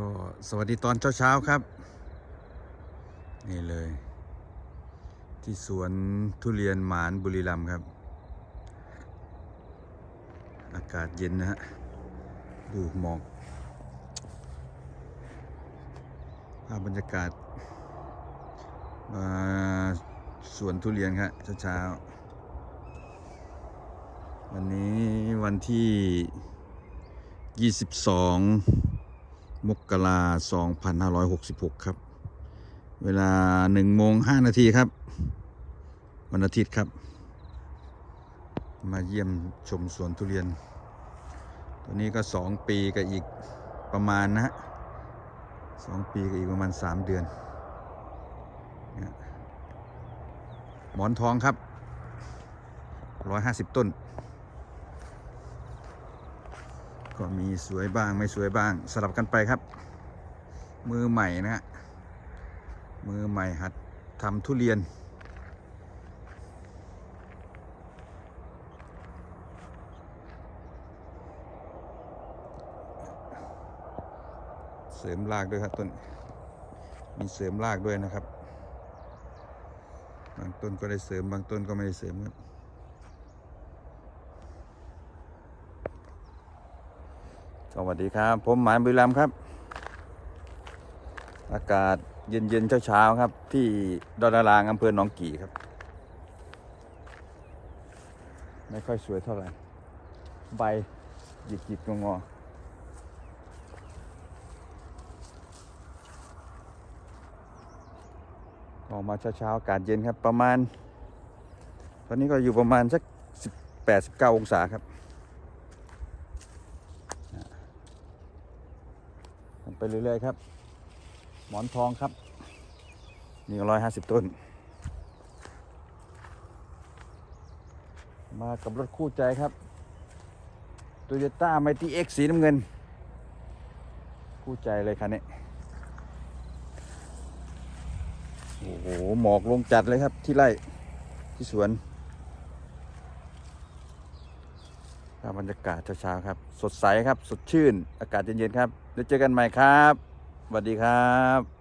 ก็สวัสดีตอนเช้าๆครับ นี่เลย ที่สวนทุเรียนหมานบุรีรัมย์ครับ อากาศเย็นนะฮะ ดูหมอกภาพบรรยากาศมาสวนทุเรียนครับเช้าๆวันนี้วันที่ 22 มกราคม2566ครับ เวลา1โมง5นาทีครับ วันอาทิตย์ครับ มาเยี่ยมชมสวนทุเรียน ตัวนี้ก็2ปีกับอีกประมาณนะฮะสองปีกับอีกประมาณ3เดือน หมอนทองครับ150ต้น ก็มีสวยบ้างไม่สวยบ้าง สลับกันไปครับ มือใหม่นะฮะมือใหม่หัดทำทุเรียน เสริมรากด้วยครับต้นมีเสริมรากด้วยนะครับ บางต้นก็ได้เสริมบางต้นก็ไม่ได้เสริมครับ สวัสดีครับ ผมหมายบุรีรัมครับ อากาศเย็นๆเช้าๆครับ ที่ดอนนารางอำเภอหนองกี่ครับ ไม่ค่อยสวยเท่าไหร่ ใบหยิกๆงอๆออกมาเช้าๆอากาศเย็นครับประมาณ ตอนนี้ก็อยู่ประมาณสัก 18 19 องศาครับ ไปเรื่อยๆครับ หมอนทองครับนี่ร้อยห้าสิบต้น มากับรถคู่ใจครับโตโยต้าไมตี้เอ็กสีน้ำเงิน คู่ใจเลยคันนี้โอ้โหหมอกลงจัดเลยครับที่ไร่ที่สวน ภาพบรรยากาศเช้าๆครับ สดใสครับ สดชื่น อากาศเย็นๆครับ แล้วเจอกันใหม่ครับสวัสดีครับ